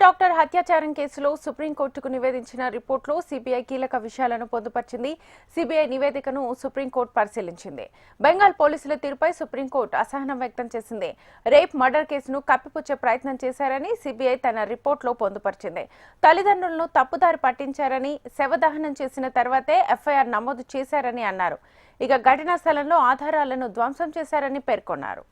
Doctor హత్యాచారం కేసులో సుప్రీంకోర్టుకు నివేదించిన రిపోర్టులో CBI కీలక విషయాలను పొందుపర్చింది. సిబిఐ నివేదికను సుప్రీంకోర్టు పరిశీలించింది. బెంగాల్ పోలీసుల తీరుపై సుప్రీంకోర్టు అసహనం వ్యక్తం చేసింది. రేప్ మర్డర్ కేసును కప్పిపుచ్చే ప్రయత్నం చేశారని సిబిఐ తన రిపోర్టులో పొందుపర్చింది. తల్లిదండ్రులను తప్పుదారి పట్టించారని శవదహనం చేసిన తర్వాతే ఎఫ్ఐఆర్ నమోదు చేశారని అన్నారు. ఇక ఘటనా స్థలంలో ఆధారాలను ధ్వంసం చేశారని పేర్కొన్నారు.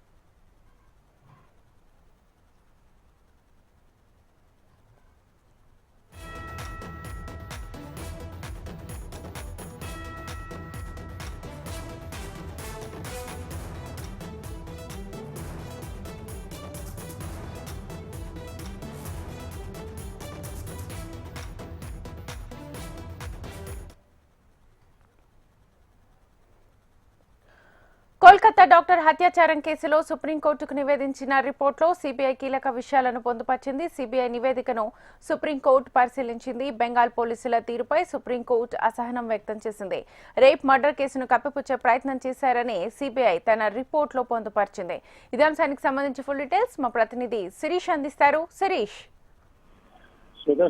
కోల్కతా డాక్టర్ హత్యాచారం కేసులో సుప్రీంకోర్టుకు నివేదించిన రిపోర్టులో సిబిఐ కీలక విషయాలను పొందుపర్చింది. సిబిఐ నివేదికను సుప్రీంకోర్టు పరిశీలించింది. బెంగాల్ పోలీసుల తీరుపై సుప్రీంకోర్టు అసహనం వ్యక్తం చేసింది. రేప్ మర్డర్ కేసును కప్పిపుచ్చే ప్రయత్నం చేశారని సిబిఐ తన రిపోర్టులో పొందుపర్చింది. ఇదే అంశానికి సంబంధించి ఫుల్ డీటెయిల్స్ మా ప్రతినిధి శిరీష్ అందిస్తారు. శిరీష్.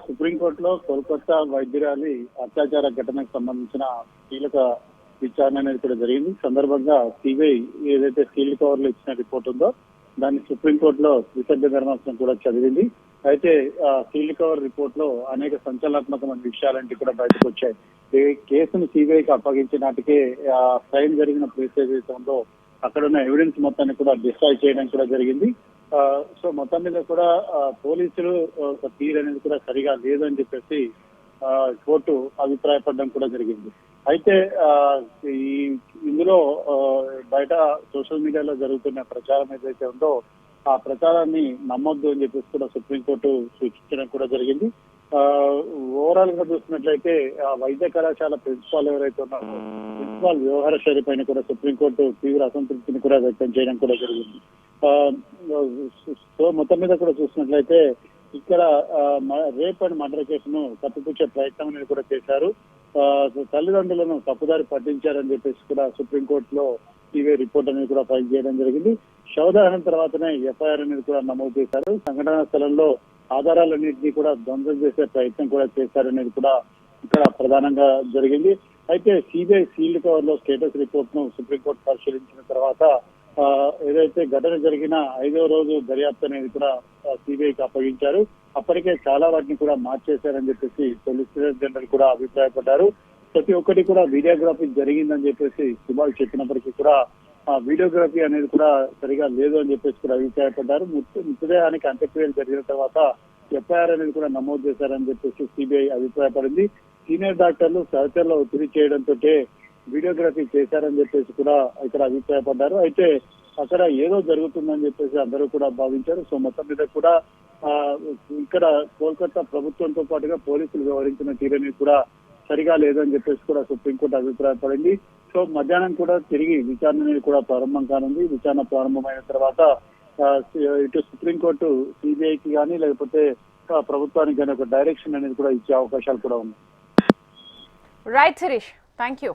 సుప్రీంకోర్టులో కోల్కతా వైద్యురాలి అత్యాచార ఘటనకు సంబంధించిన కీలక విచారణ అనేది కూడా జరిగింది. సందర్భంగా సిబిఐ ఏదైతే ఫీల్డ్ కవర్లో ఇచ్చిన రిపోర్ట్ ఉందో దాన్ని సుప్రీంకోర్టులో విసర్జ ధర్మాసనం కూడా చదివింది. అయితే ఆ ఫీల్డ్ కవర్ రిపోర్ట్లో అనేక సంచలనాత్మకమైన విషయాలంటే కూడా బయటకు వచ్చాయి. ఈ కేసును సిబిఐకి అప్పగించిన నాటికే ఆ క్రైమ్ జరిగిన ప్లేస్ ఏదైతే ఉందో అక్కడ ఉన్న ఎవిడెన్స్ మొత్తాన్ని కూడా డిస్ట్రాయ్ చేయడం కూడా జరిగింది. ఆ, సో మొత్తం మీద కూడా పోలీసులు తీరు అనేది కూడా సరిగా లేదని చెప్పేసి కోర్టు అభిప్రాయపడడం కూడా జరిగింది. అయితే ఆ, ఈ ఇందులో ఆ, బయట సోషల్ మీడియాలో జరుగుతున్న ప్రచారం ఏదైతే ఉందో ఆ ప్రచారాన్ని నమ్మొద్దు అని చెప్పేసి కూడా సుప్రీంకోర్టు సూచించడం కూడా జరిగింది. ఓవరాల్గా చూసినట్లయితే ఆ వైద్య కళాశాల ప్రిన్సిపాల్ ఎవరైతే ఉన్నారో ప్రిన్సిపాల్ వ్యవహార శైలి పైన కూడా సుప్రీంకోర్టు తీవ్ర అసంతృప్తిని కూడా వ్యక్తం చేయడం కూడా జరిగింది. ఆ, సో మొత్తం మీద కూడా చూసినట్లయితే ఇక్కడ రేప్ అండ్ మర్డర్ కేసును తప్పిపుచ్చే ప్రయత్నం అనేది కూడా చేశారు. ఆ, తల్లిదండ్రులను తప్పుదారి పట్టించారని చెప్పేసి కూడా సుప్రీంకోర్టులో టీవీ రిపోర్ట్ అనేది కూడా ఫైల్ చేయడం జరిగింది. శవదహనం తర్వాతనే ఎఫ్ఐఆర్ అనేది కూడా నమోదు చేశారు. సంఘటనా స్థలంలో ఆధారాలన్నింటినీ కూడా ధ్వంసం చేసే ప్రయత్నం కూడా చేశారనేది కూడా ఇక్కడ ప్రధానంగా జరిగింది. అయితే సిబిఐ సీల్డ్ కవర్లో స్టేటస్ రిపోర్ట్ను సుప్రీంకోర్టు పరిశీలించిన తర్వాత ఏదైతే ఘటన జరిగిన ఐదో రోజు దర్యాప్తు అనేది కూడా సిబిఐకి అప్పగించారు. అప్పటికే చాలా వాటిని కూడా మార్చేశారని చెప్పేసి సొలిసిటర్ జనరల్ కూడా అభిప్రాయపడ్డారు. ప్రతి ఒక్కటి కూడా వీడియోగ్రఫీ జరిగిందని చెప్పేసి సుభాష్ చెప్పినప్పటికీ కూడా ఆ వీడియోగ్రఫీ అనేది కూడా సరిగా లేదు అని చెప్పేసి కూడా అభిప్రాయపడ్డారు. మృతదేహానికి అంత్యక్రియలు జరిగిన తర్వాత ఎఫ్ఐఆర్ అనేది కూడా నమోదు చేశారని చెప్పేసి సిబిఐ అభిప్రాయపడింది. సీనియర్ డాక్టర్లు సహచరుల ఒత్తిడి చేయడంతో వీడియోగ్రఫీ చేశారని చెప్పేసి కూడా ఇక్కడ అభిప్రాయపడ్డారు. అయితే అక్కడ ఏదో జరుగుతుందని చెప్పేసి అందరూ కూడా భావించారు. సో మొత్తం మీద కూడా ఇక్కడ కోల్కతా ప్రభుత్వంతో పాటుగా పోలీసులు వ్యవహరించిన తీరని కూడా సరిగా లేదని చెప్పేసి కూడా సుప్రీంకోర్టు అభిప్రాయపడింది. సో మధ్యాహ్నం కూడా తిరిగి విచారణ అనేది కూడా ప్రారంభం కానుంది. విచారణ ప్రారంభమైన తర్వాత ఇటు సుప్రీంకోర్టు సిబిఐకి కానీ లేకపోతే ప్రభుత్వానికి కానీ ఒక డైరెక్షన్ అనేది కూడా ఇచ్చే అవకాశాలు కూడా ఉన్నాయి. Right Sirish thank you